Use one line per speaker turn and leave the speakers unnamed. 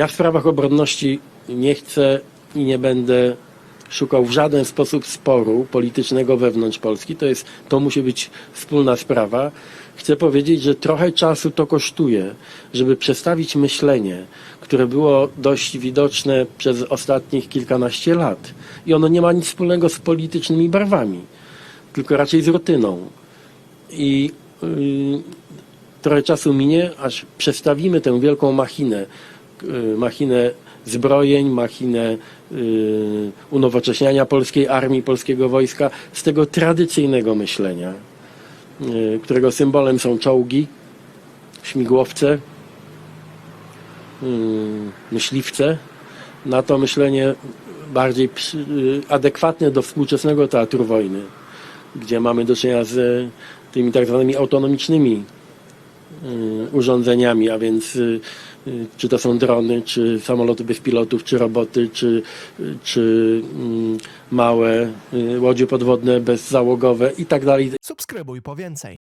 Ja w sprawach obronności nie chcę i nie będę szukał w żaden sposób sporu politycznego wewnątrz Polski. To, jest, to musi być wspólna sprawa. Chcę powiedzieć, że trochę czasu to kosztuje, żeby przestawić myślenie, które było dość widoczne przez ostatnich kilkanaście lat. I ono nie ma nic wspólnego z politycznymi barwami, tylko raczej z rutyną. I yy, trochę czasu minie, aż przestawimy tę wielką machinę, machinę zbrojeń, machinę y, unowocześniania polskiej armii, polskiego wojska z tego tradycyjnego myślenia, y, którego symbolem są czołgi, śmigłowce, y, myśliwce, na to myślenie bardziej y, adekwatne do współczesnego teatru wojny, gdzie mamy do czynienia z tymi tak zwanymi autonomicznymi y, urządzeniami, a więc y, y, czy to są drony, czy samoloty bez pilotów, czy roboty, czy, y, czy mm, małe y, łodzie podwodne bezzałogowe i tak dalej.
Subskrybuj po więcej.